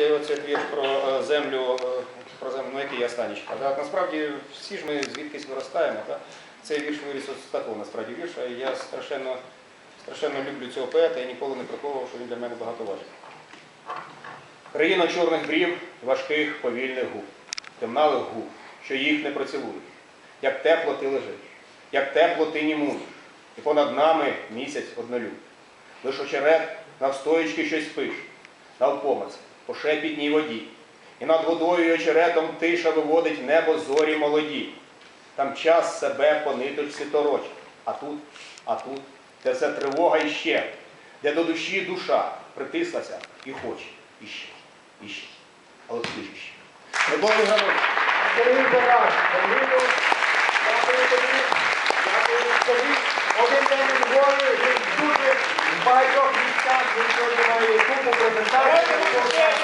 оцей, оцей вірш про е, землю, е, про землю, ну який я останній читав. Так? Насправді всі ж ми звідкись виростаємо. Так? Цей вірш виріс з такого насправді вірша. Я страшенно, страшенно люблю цього поета і ніколи не приховував, що він для мене багато важить. Країна чорних брів, важких повільних губ, темналих губ, що їх не поцілують. Як тепло ти лежиш, як тепло ти німуєш, і понад нами місяць однолюб. Лиш очерет навстоячки щось пиш, навпомац, по шепітній воді. І над водою й очеретом тиша виводить небо зорі молоді. Там час себе по ниточці торочить. А тут, а тут, де це тривога іще, де до душі душа притислася і хоче іще, іще. Але Сергію, дякую. Один день у Львові, він дуже в багатьох місцях, він сьогодні має презентацій.